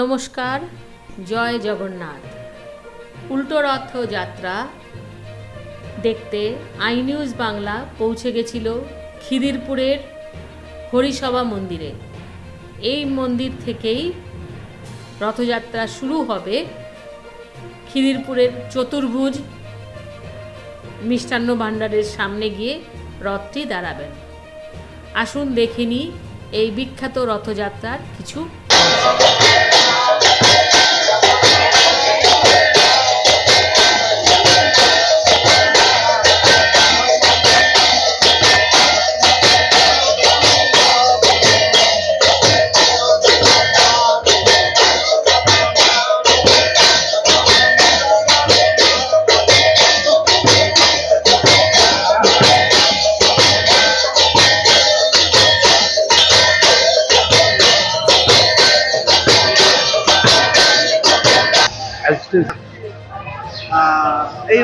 নমস্কার, জয় জগন্নাথ। উল্টো রথ যাত্রা দেখতে আই নিউজ বাংলা পৌঁছে গেছিল খিদিরপুরের হরিসভা মন্দিরে। এই মন্দির থেকেই রথযাত্রা শুরু হবে খিদিরপুরের চতুর্ভুজ। মিষ্টান্ন ভাণ্ডারের সামনে গিয়ে রথটি দাঁড়াবেন। আসুন দেখে এই বিখ্যাত রথযাত্রার কিছু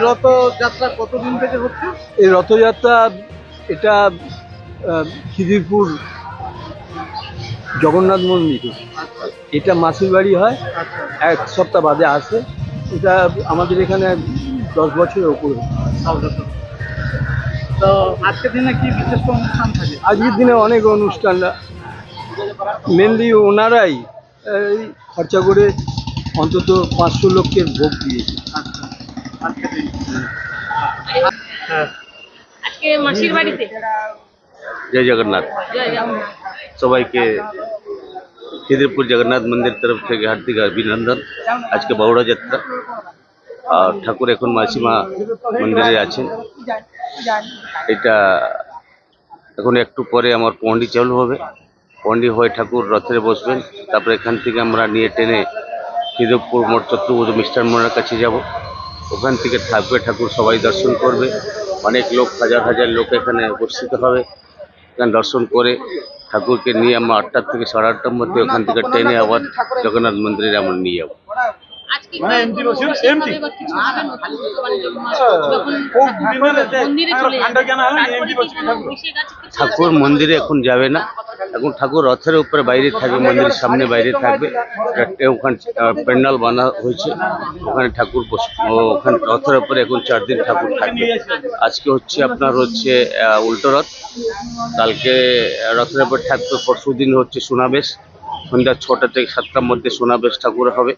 এই কতদিন থেকে হচ্ছে? এই রথযাত্রা এটা খিদিরপুর জগন্নাথ মন্দির। আচ্ছা। এটা মাসির বাড়ি হয় আচ্ছা। এক সপ্তাহ বাদে আসে। এটা আমাদের এখানে দশ বছরের ওপরে তো আজকের দিনে কি বিশেষ অনুষ্ঠান থাকে? আজকের দিনে অনেক অনুষ্ঠান। মেনলি ওনারাই এই খরচা করে অন্তত পাঁচশো লোককে ভোগ দিয়েছে আচ্ছা আজকের দিন হ্যাঁ আজকে মাসির বাড়িতে? জয় জগন্নাথ। সবাইকে খিদিরপুর জগন্নাথ মন্দির তরফ থেকে হার্দিক অভিনন্দন। আজকে বাউড়া যাত্রা। আর ঠাকুর এখন মাসিমা মন্দিরে আছেন। এটা এখন একটু পরে আমার পন্ডি চালু হবে। পন্ডি হয়ে ঠাকুর রথে বসবেন। তারপরে এখান থেকে আমরা নিয়ে টেনে খিদিরপুর মোট চতুর্ভুজ মিষ্টান মোড়ের কাছে যাব। ওখান থেকে থাকবে ঠাকুর সবাই দর্শন করবে। অনেক লোক হাজার হাজার লোক এখানে উপস্থিত হবে। এখানে দর্শন করে ঠাকুরকে নিয়ে আমরা আটটার থেকে সাড়ে আটটার মধ্যে ওখান থেকে ট্রেনে আবার জগন্নাথ মন্দিরে আমরা নিয়ে যাব। মানে বিশেষ আছে কিছু? ঠাকুর মন্দিরে এখন যাবে না। এখন ঠাকুর রথের উপরে বাইরে থাকবে মন্দিরের সামনে বাইরে থাকবে। ওখানে প্যান্ডাল বানা হয়েছে। ওখানে ঠাকুর বস- ওখানে রথের উপরে এখন চার দিন ঠাকুর থাকবে। আজকে হচ্ছে আপনার হচ্ছে আহ, উল্টো রথ। কালকে রথের উপর থাকবে পরশু দিন হচ্ছে সোনাবেশ। সন্ধ্যা ছটা থেকে সাতটার মধ্যে সোনাবেশ ঠাকুর হবে।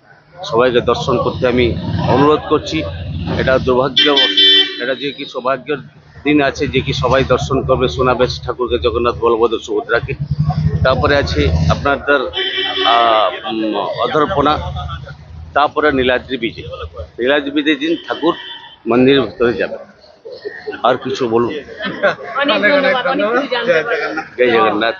সবাইকে দর্শন করতে আমি অনুরোধ করছি। এটা দুর্ভাগ্য এটা যে কি সৌভাগ্যের দিন আছে যে কি সবাই দর্শন করবে সোনাবেশ ঠাকুরকে জগন্নাথ বলভদ্র সুভদ্রাকে। তারপরে আছে আপনাদের অধরপনা তারপরে নীলাদ্রি বিজে। নীলাদ্রি বিজের দিন ঠাকুর মন্দিরের ভিতরে যাবে। আর কিছু বলুন? জয় জগন্নাথ।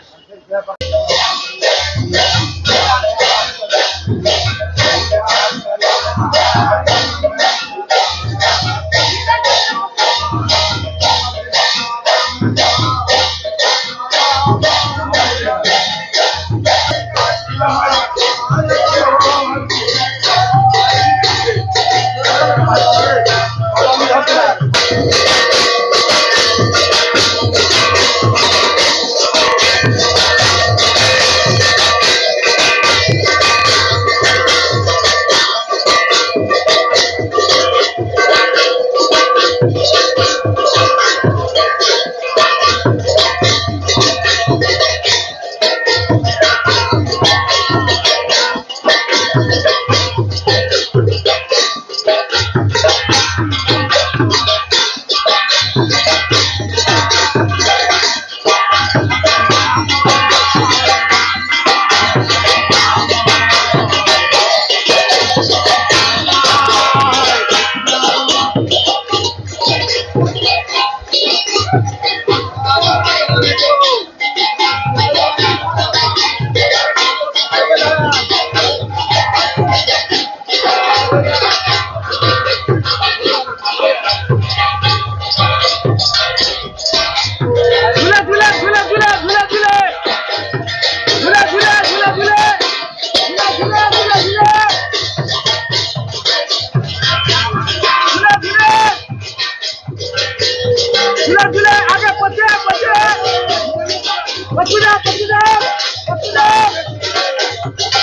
Okay.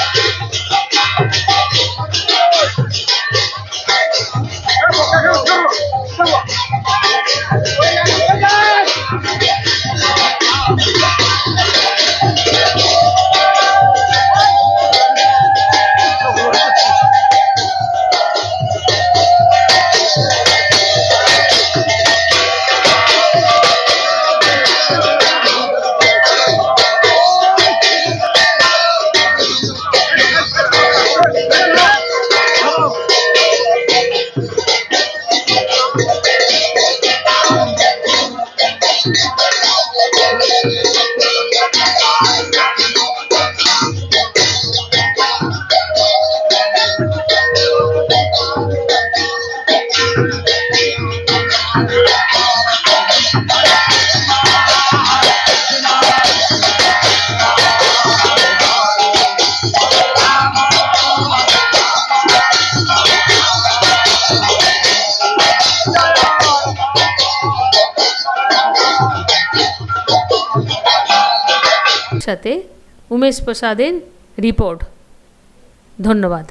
সাথে উমেশ প্রসাদের রিপোর্ট ধন্যবাদ।